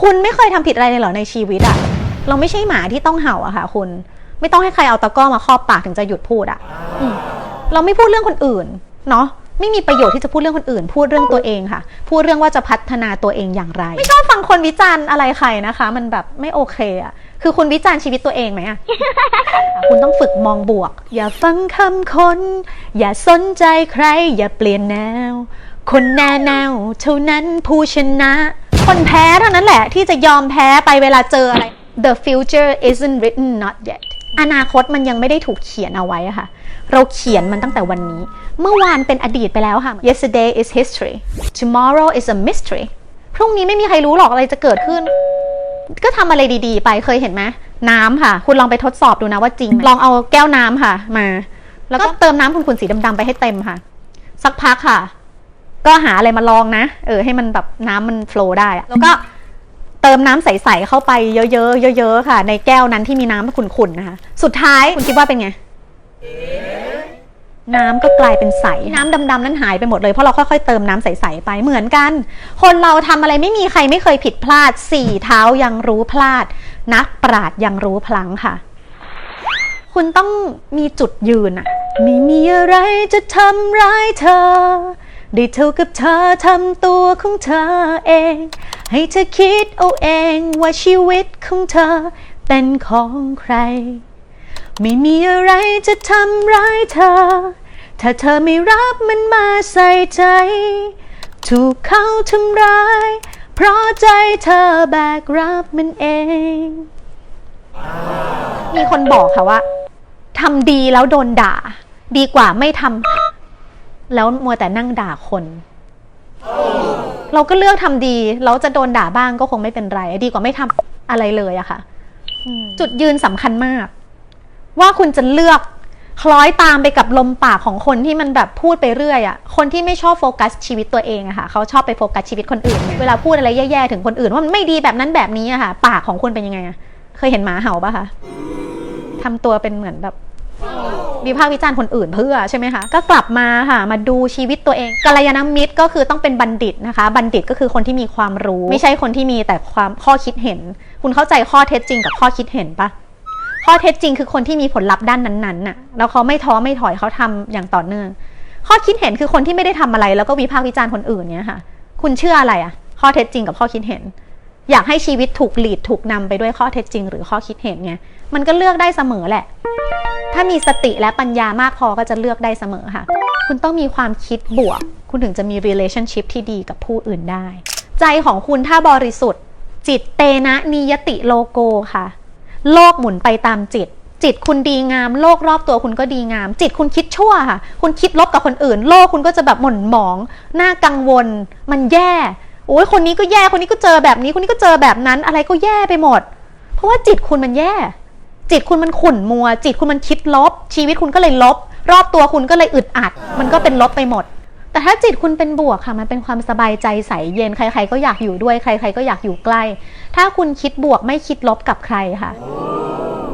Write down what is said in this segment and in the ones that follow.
คุณไม่เคยทำผิดอะไรเลยเหรอในชีวิตอะเราไม่ใช่หมาที่ต้องเห่าอะค่ะ คุณไม่ต้องให้ใครเอาตะก้อมาครอบปากถึงจะหยุดพูดอะอเราไม่พูดเรื่องคนอื่น เนาะไม่มีประโยชน์ที่จะพูดเรื่องคนอื่น พูดเรื่องตัวเองค่ะ พูดเรื่องว่าจะพัฒนาตัวเองอย่างไร ไม่ชอบฟังคนวิจารณ์อะไรใครนะคะ มันแบบไม่โอเคอะคือคุณวิจารณ์ชีวิตตัวเองไหมอะคุณต้องฝึกมองบวก อย่าฟังคำคน อย่าสนใจใคร อย่าเปลี่ยนแนว คนแน่แนวเท่านั้นผู้ชนะ คนแพ้เท่านั้นแหละที่จะยอมแพ้ไปเวลาเจออะไร The future isn't written not yet อนาคตมันยังไม่ได้ถูกเขียนเอาไว้อะค่ะ เราเขียนมันตั้งแต่วันนี้ เมื่อวานเป็นอดีตไปแล้วค่ะ Yesterday is history Tomorrow is a mystery พรุ่งนี้ไม่มีใครรู้หรอกอะไรจะเกิดขึ้น ก็ทำอะไรดีๆ ไปเคยเห็นไหมน้ำค่ะ คุณลองไปทดสอบดูนะว่าจริงไหมลองเอาแก้วน้ำค่ะ มา แล้วก็เติมน้ำขุ่นๆสีดำๆไปให้เต็มค่ะ สักพักค่ะ ก็หาอะไรมาลองนะ เออ ให้มันแบบน้ำมันโฟลว์ได้อะแล้วก็เติมน้ำใสๆเข้าไปเยอะๆเยอะๆค่ะ ในแก้วนั้นที่มีน้ำขุ่นๆนะคะ สุดท้ายคุณคิดว่าเป็นไง น้ำก็กลายเป็นใส น้ำดำๆนั้นหายไปหมดเลยเพราะเราค่อยๆเติมน้ำใสๆไปเหมือนกัน คนเราทำอะไรไม่มีใครไม่เคยผิดพลาดสี่เท้ายังรู้พลาด นักปราดยังรู้พลังค่ะ คุณต้องมีจุดยืนอะไม่มีอะไรจะทำร้ายเธอ ได้เท่ากับเธอทำตัวของเธอเอง ให้เธอคิดเอาเองว่าชีวิตของเธอเป็นของใคร ไม่มีอะไรจะทำร้ายเธอ ถ้าเธอไม่รับมันมาใส่ใจ ถูกเขาทำร้าย เพราะใจเธอแบกรับมันเอง มีคนบอกค่ะว่าทำดีแล้วโดนด่า ดีกว่าไม่ทำ แล้วมัวแต่นั่งด่าคน เราก็เลือกทำดีแล้วจะโดนด่าบ้างก็คงไม่เป็นไรดีกว่าไม่ทำอะไรเลยอะค่ะจุดยืนสำคัญมาก ว่าคุณจะเลือกคล้อยตามไปกับลมปากของคนที่มันแบบพูดไปเรื่อยอะคนที่ไม่ชอบโฟกัสชีวิตตัวเองอะค่ะ เขาชอบไปโฟกัสชีวิตคนอื่น เวลาพูดอะไรแย่ๆถึงคนอื่นว่ามันไม่ดีแบบนั้นแบบนี้อะค่ะ ปากของคุณเป็นยังไงอะเคยเห็นหมาเห่าปะคะทำตัวเป็นเหมือนแบบ วิพากษ์วิจารณ์คนอื่นเพื่อใช่ไหมคะก็กลับมาค่ะมาดูชีวิตตัวเองกัลยาณมิตรก็คือต้องเป็นบัณฑิตนะคะ บัณฑิตก็คือคนที่มีความรู้ ไม่ใช่คนที่มีแต่ความข้อคิดเห็น คุณเข้าใจข้อเท็จจริงกับข้อคิดเห็นปะข้อเท็จจริงคือคนที่มีผลลัพธ์ด้านนั้นๆน่ะแล้วเขาไม่ท้อไม่ถอยเขาทำอย่างต่อเนื่อง ข้อคิดเห็นคือคนที่ไม่ได้ทำอะไร แล้วก็วิพากษ์วิจารณ์คนอื่นเนี่ยค่ะ คุณเชื่ออะไรอะข้อเท็จจริงกับข้อคิดเห็น อยากให้ชีวิตถูกหลีดถูกนำไปด้วยข้อเท็จจริง หรือข้อคิดเห็นไงมันก็เลือกได้เสมอแหละ ถ้ามีสติและปัญญามากพอก็จะเลือกได้เสมอค่ะ คุณต้องมีความคิดบวก คุณถึงจะมี relationship ที่ดีกับผู้อื่นได้ ใจของคุณถ้าบริสุทธิ์ จิตเตนะนิยติโลโกค่ะ โลกหมุนไปตามจิต จิตคุณดีงาม โลกรอบตัวคุณก็ดีงาม จิตคุณคิดชั่วค่ะ คุณคิดลบกับคนอื่น โลกคุณก็จะแบบหม่นหมองหน่ากังวล มันแย่โอ้ยคนนี้ก็แย่คนนี้ก็เจอแบบนี้คนนี้ก็เจอแบบนั้นอะไรก็แย่ไปหมด เพราะว่าจิตคุณมันแย่ จิตคุณมันขุ่นมัว จิตคุณมันคิดลบ ชีวิตคุณก็เลยลบ รอบตัวคุณก็เลยอึดอัด มันก็เป็นลบไปหมด แต่ถ้าจิตคุณเป็นบวกค่ะ มันเป็นความสบายใจใสเย็นใคร ๆ ก็อยากอยู่ด้วยใคร ๆ ก็อยากอยู่ใกล้ ถ้าคุณคิดบวกไม่คิดลบกับใครค่ะ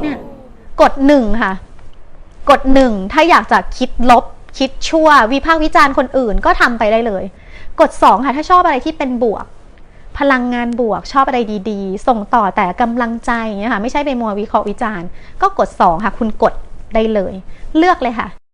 เนี่ยกดหนึ่งค่ะ กดหนึ่งถ้าอยากจะคิดลบ คิดชั่ว วิพากษ์วิจารณ์คนอื่นก็ทำไปได้เลย กดสองค่ะถ้าชอบอะไรที่เป็นบวก พลังงานบวกชอบอะไรดีๆ ส่งต่อแต่กำลังใจนะคะไม่ใช่ไปมัววิเคราะห์วิจารณ์ ก็กดสองค่ะ คุณกดได้เลย เลือกเลยค่ะ